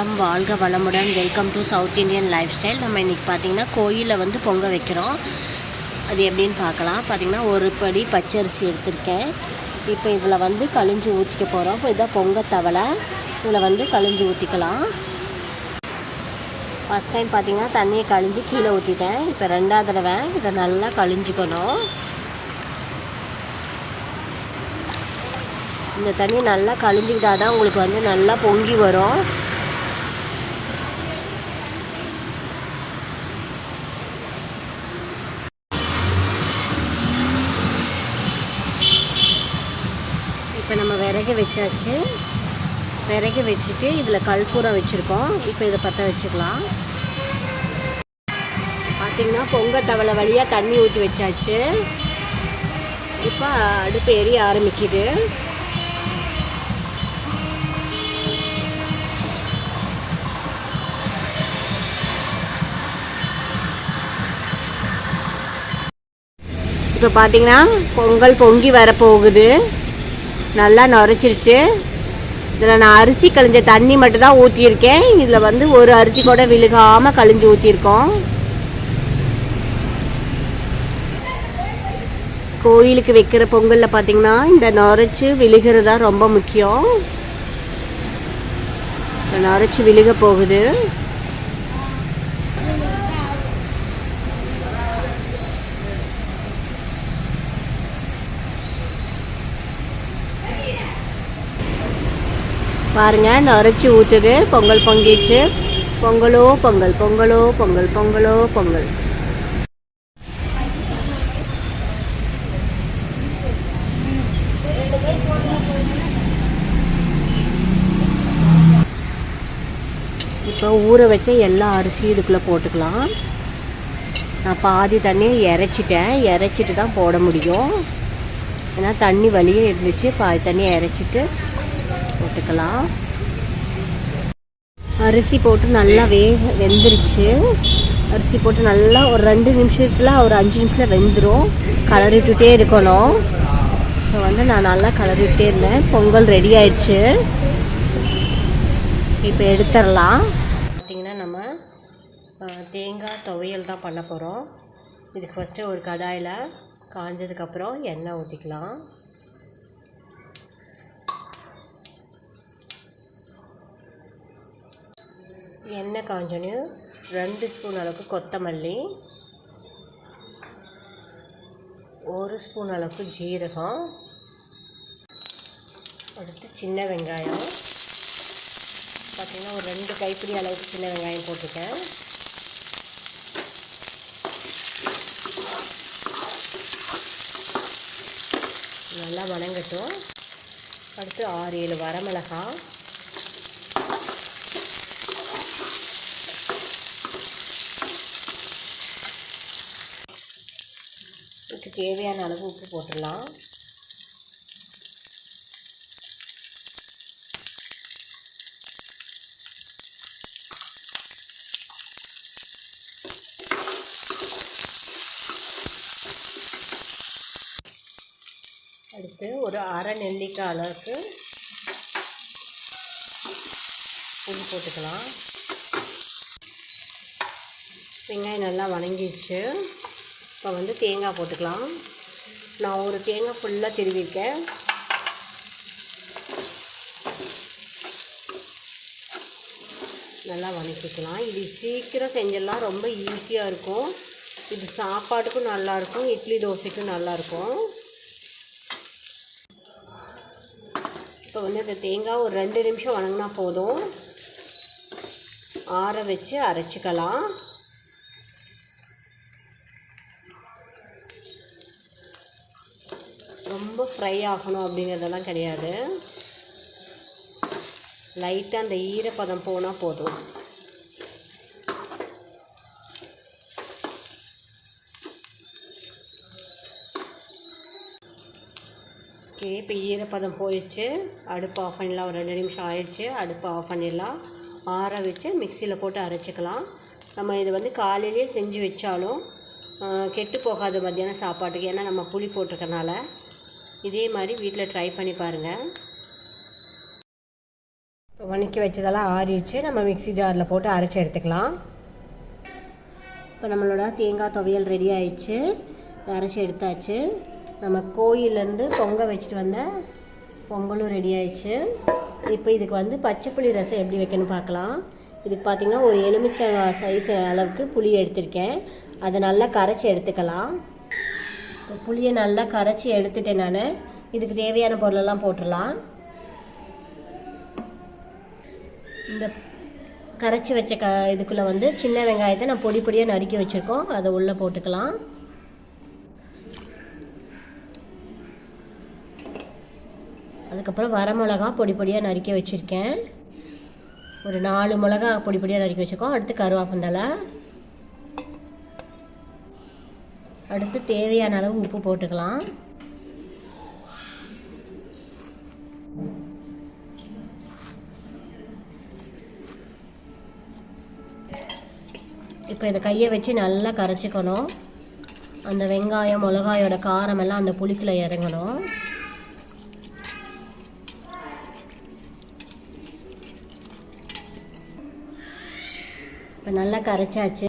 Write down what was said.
வணக்கம் வாழ்க வளமுடன். Welcome to south Indian life style நம்ம இன்றைக்கி பார்த்திங்கன்னா கோயிலில் வந்து பொங்க வைக்கிறோம். அது எப்படின்னு பார்க்கலாம். பார்த்திங்கன்னா ஒரு படி பச்சரிசி எடுத்திருக்கேன். இப்போ இதில் வந்து கழிஞ்சு ஊற்றிக்க போகிறோம் இப்போ இதான் பொங்க தவளை. இதில் வந்து கழிஞ்சு ஊற்றிக்கலாம் ஃபஸ்ட் டைம் பார்த்திங்கன்னா தண்ணியை கழிஞ்சு கீழே ஊற்றிட்டேன் இப்போ ரெண்டாவது தடவை இதை நல்லா கழிஞ்சிக்கணும். இந்த தண்ணி நல்லா கழிஞ்சிக்கிட்டால் தான் உங்களுக்கு வந்து நல்லா பொங்கி வரும் இப்போ நம்ம விறகு வச்சாச்சு. விறகு வச்சுட்டு இதில் கல்பூரம் வச்சுருக்கோம். இப்போ இதை பற்ற வச்சுக்கலாம். பார்த்திங்கன்னா பொங்க தவளை வழியாக தண்ணி ஊற்றி வச்சாச்சு. இப்போ அடுப்பு எரிய ஆரம்பிக்குது. இப்போ பார்த்தீங்கன்னா பொங்கல் பொங்கி வர போகுது நல்லா நுரைச்சிருச்சு. இதில் நான் அரிசி கழிஞ்ச தண்ணி மட்டும் தான் ஊற்றியிருக்கேன் இதில் வந்து ஒரு அரிசி கூட விழுகாமல் கழிஞ்சு ஊற்றிருக்கோம் கோயிலுக்கு வைக்கிற பொங்கலில் பார்த்தீங்கன்னா இந்த நுரைச்சி விழுகிறது தான் ரொம்ப முக்கியம். இந்த நுரைச்சி விழுக போகுது. பாருங்க நுரைச்சி ஊற்றுது பொங்கல் பொங்கிச்சு பொங்கலோ பொங்கல் பொங்கலோ பொங்கல் பொங்கலோ பொங்கல். இப்போ ஊற வச்ச எல்லா அரிசியும் இதுக்குள்ளே போட்டுக்கலாம். நான் பாதி தண்ணியை இறைச்சிட்டேன். இறைச்சிட்டு தான் போட முடியும். ஏன்னா தண்ணி வழியே இருந்துச்சு. பாதி தண்ணியை இறைச்சிட்டு போட்டுக்கலாம். அரிசி போட்டு நல்லா வேக வெந்துருச்சு. அரிசி போட்டு நல்லா ஒரு ரெண்டு நிமிஷத்தில் ஒரு அஞ்சு நிமிஷத்தில் வெந்துடும் கலரிட்டுட்டே இருக்கணும். இப்போ வந்து நான் நல்லா கலரிட்டே இருந்தேன். பொங்கல் ரெடி ஆயிடுச்சு. இப்போ எடுத்துடலாம். பார்த்திங்கன்னா நம்ம தேங்காய் துவையல் தான் பண்ண போகிறோம் இதுக்கு ஃபஸ்ட்டு ஒரு கடாயில் காஞ்சதுக்கப்புறம் எண்ணெய் ஊற்றிக்கலாம் எண்ணெய் காஞ்சோன்னு ரெண்டு ஸ்பூன் அளவுக்கு கொத்தமல்லி ஒரு ஸ்பூன் அளவுக்கு ஜீரகம் அடுத்து சின்ன வெங்காயம். பார்த்திங்கன்னா ஒரு ரெண்டு கைப்பிடி அளவுக்கு சின்ன வெங்காயம் போட்டுட்டேன் நல்லா வணங்கட்டும். அடுத்து ஆறு ஏழு வரமிளகாய். இதுக்கு தேவையான அளவு உப்பு போட்டுடலாம். அடுத்து ஒரு அரை நெல்லிக்காய் அளவுக்கு புளி போட்டுக்கலாம். வெங்காயம் நல்லா வணங்கிடுச்சு. இப்போ வந்து தேங்காய் போட்டுக்கலாம். நான் ஒரு தேங்காய் ஃபுல்லாக திருவிருக்கேன். நல்லா வணக்கிக்கலாம். இது சீக்கிரம் செஞ்சிடலாம் ரொம்ப ஈஸியாக இருக்கும். இது சாப்பாட்டுக்கும் நல்லாயிருக்கும் இட்லி தோசைக்கும் நல்லாயிருக்கும் இப்போ வந்து இந்த தேங்காய் ஒரு ரெண்டு நிமிஷம் வணங்கினா போதும். ஆற வச்சு அரைச்சிக்கலாம். ரொம்ப ஃப்ரை ஆகணும் அப்படிங்கிறதெல்லாம் கிடையாது. லைட்டாக அந்த ஈரப்பதம் போனால் போதும். ஓகே இப்போ ஈரப்பதம் போயிடுச்சு. அடுப்பு ஆஃப் பண்ணிடலாம். ஒரு ரெண்டு நிமிஷம் ஆயிடுச்சு. அடுப்பு ஆஃப் பண்ணிடலாம். ஆற வச்சு மிக்சியில் போட்டு அரைச்சிக்கலாம். நம்ம இது வந்து காலையிலேயே செஞ்சு வச்சாலும் கெட்டு போகாது மத்தியானம் சாப்பாட்டுக்கு. ஏன்னா நம்ம புளி போட்டிருக்கனால இதே மாதிரி வீட்டில் ட்ரை பண்ணி பாருங்கள் வணக்கி வச்சதெல்லாம் ஆறிடுச்சு. நம்ம மிக்ஸி ஜாரில் போட்டு அரைச்சி எடுத்துக்கலாம். இப்போ நம்மளோட தேங்காய் துவையல் ரெடி ஆயிடுச்சு. அரைச்சி எடுத்தாச்சு. நம்ம கோயிலேருந்து பொங்க வச்சுட்டு வந்த பொங்கலும் ரெடி ஆயிடுச்சு. இப்போ இதுக்கு வந்து பச்சை புளி ரசம் எப்படி வைக்கணும்னு பார்க்கலாம். இதுக்கு பார்த்தீங்கன்னா ஒரு எலுமிச்சை சைஸ் அளவுக்கு புளி எடுத்திருக்கேன். அதை நல்லா கரைச்சி எடுத்துக்கலாம். புளியை நல்லா கரைச்சி எடுத்துட்டேன் நான். இதுக்கு தேவையான பொருளெல்லாம் போட்டுடலாம். இந்த கரைச்சி வச்ச க இதுக்குள்ளே வந்து சின்ன வெங்காயத்தை நான் பொடி பொடியாக நறுக்கி வச்சுருக்கோம். அதை உள்ளே போட்டுக்கலாம். அதுக்கப்புறம் வரமிளகா பொடி பொடியாக நறுக்கி வச்சுருக்கேன். ஒரு நாலு மிளகா பொடி பொடியாக நறுக்கி வச்சுருக்கோம். அடுத்து கருவேப்பந்தலை அடுத்து தேவையான அளவு உப்பு போட்டுக்கலாம். இப்போ இதை கையை வச்சு நல்லா கரைச்சிக்கணும். அந்த வெங்காயம் மிளகாயோட காரம் எல்லாம் அந்த புளிக்குள்ள இறங்கணும். இப்போ நல்லா கரைச்சாச்சு.